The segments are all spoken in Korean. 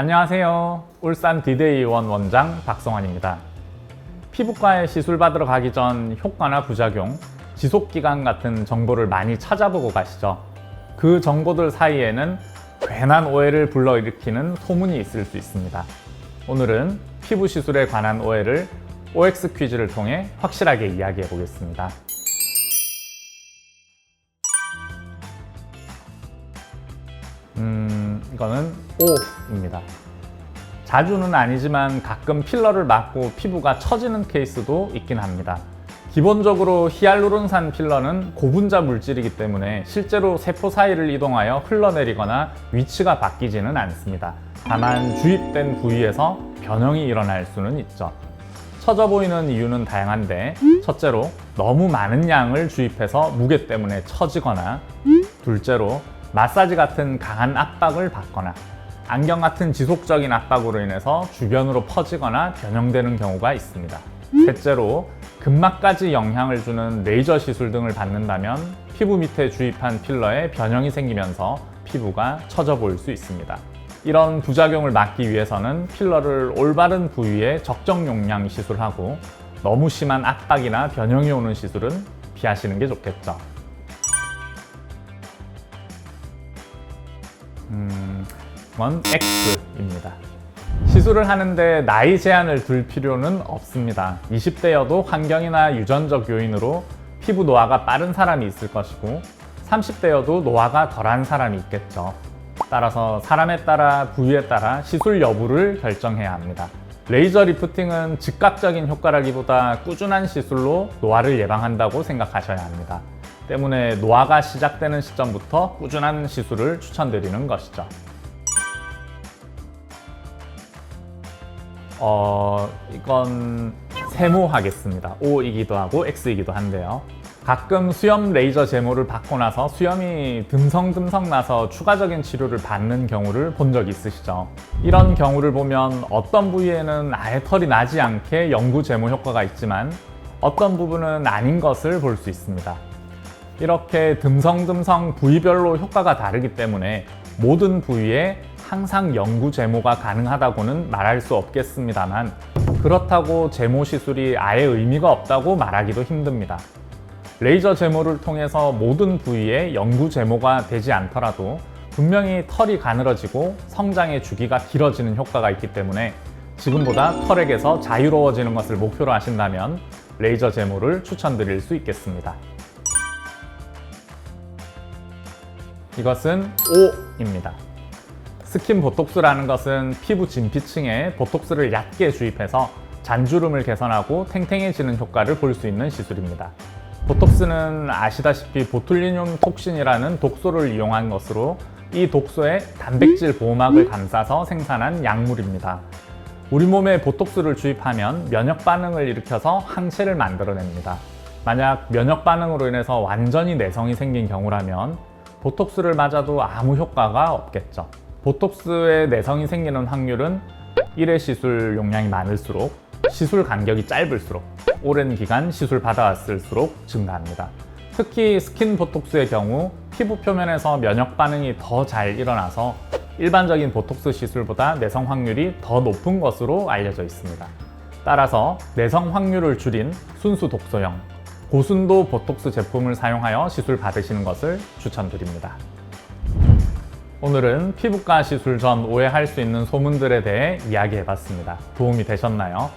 안녕하세요. 울산 디데이 원 원장 박성환입니다. 피부과에 시술 받으러 가기 전 효과나 부작용, 지속 기간 같은 정보를 많이 찾아보고 가시죠. 그 정보들 사이에는 괜한 오해를 불러일으키는 소문이 있을 수 있습니다. 오늘은 피부 시술에 관한 오해를 OX 퀴즈를 통해 확실하게 이야기해 보겠습니다. 음, 이거는 O입니다. 자주는 아니지만 가끔 필러를 맞고 피부가 처지는 케이스도 있긴 합니다. 기본적으로 히알루론산 필러는 고분자 물질이기 때문에 실제로 세포 사이를 이동하여 흘러내리거나 위치가 바뀌지는 않습니다. 다만 주입된 부위에서 변형이 일어날 수는 있죠. 처져 보이는 이유는 다양한데 첫째로 너무 많은 양을 주입해서 무게 때문에 처지거나 둘째로 마사지 같은 강한 압박을 받거나 안경 같은 지속적인 압박으로 인해서 주변으로 퍼지거나 변형되는 경우가 있습니다. 셋째로 근막까지 영향을 주는 레이저 시술 등을 받는다면 피부 밑에 주입한 필러에 변형이 생기면서 피부가 처져 보일 수 있습니다. 이런 부작용을 막기 위해서는 필러를 올바른 부위에 적정 용량 시술하고 너무 심한 압박이나 변형이 오는 시술은 피하시는 게 좋겠죠. 음, 이건 X입니다. 시술을 하는데 나이 제한을 둘 필요는 없습니다. 20대여도 환경이나 유전적 요인으로 피부 노화가 빠른 사람이 있을 것이고 30대여도 노화가 덜한 사람이 있겠죠. 따라서 사람에 따라 부위에 따라 시술 여부를 결정해야 합니다. 레이저 리프팅은 즉각적인 효과라기보다 꾸준한 시술로 노화를 예방한다고 생각하셔야 합니다. 때문에 노화가 시작되는 시점부터 꾸준한 시술을 추천드리는 것이죠. 어, 이건 세모하겠습니다. O이기도 하고 X이기도 한데요. 가끔 수염 레이저 제모를 받고 나서 수염이 듬성듬성 나서 추가적인 치료를 받는 경우를 본적 있으시죠? 이런 경우를 보면 어떤 부위에는 아예 털이 나지 않게 영구 제모 효과가 있지만 어떤 부분은 아닌 것을 볼 수 있습니다. 이렇게 듬성듬성 부위별로 효과가 다르기 때문에 모든 부위에 항상 영구 제모가 가능하다고는 말할 수 없겠습니다만 그렇다고 제모 시술이 아예 의미가 없다고 말하기도 힘듭니다. 레이저 제모를 통해서 모든 부위에 영구 제모가 되지 않더라도 분명히 털이 가늘어지고 성장의 주기가 길어지는 효과가 있기 때문에 지금보다 털에게서 자유로워지는 것을 목표로 하신다면 레이저 제모를 추천드릴 수 있겠습니다. 이것은 O입니다. 스킨 보톡스라는 것은 피부 진피층에 보톡스를 얕게 주입해서 잔주름을 개선하고 탱탱해지는 효과를 볼 수 있는 시술입니다. 보톡스는 아시다시피 보툴리늄 톡신이라는 독소를 이용한 것으로 이 독소에 단백질 보호막을 감싸서 생산한 약물입니다. 우리 몸에 보톡스를 주입하면 면역 반응을 일으켜서 항체를 만들어냅니다. 만약 면역 반응으로 인해서 완전히 내성이 생긴 경우라면 보톡스를 맞아도 아무 효과가 없겠죠. 보톡스에 내성이 생기는 확률은 1회 시술 용량이 많을수록 시술 간격이 짧을수록 오랜 기간 시술 받아왔을수록 증가합니다. 특히 스킨 보톡스의 경우 피부 표면에서 면역 반응이 더 잘 일어나서 일반적인 보톡스 시술보다 내성 확률이 더 높은 것으로 알려져 있습니다. 따라서 내성 확률을 줄인 순수 독소형 고순도 보톡스 제품을 사용하여 시술 받으시는 것을 추천드립니다. 오늘은 피부과 시술 전 오해할 수 있는 소문들에 대해 이야기해봤습니다. 도움이 되셨나요?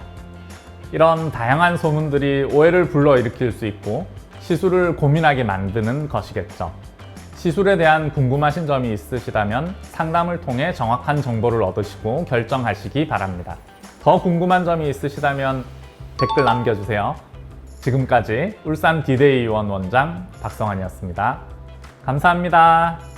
이런 다양한 소문들이 오해를 불러일으킬 수 있고 시술을 고민하게 만드는 것이겠죠. 시술에 대한 궁금하신 점이 있으시다면 상담을 통해 정확한 정보를 얻으시고 결정하시기 바랍니다. 더 궁금한 점이 있으시다면 댓글 남겨주세요. 지금까지 울산 디데이 원 원장 박성환이었습니다. 감사합니다.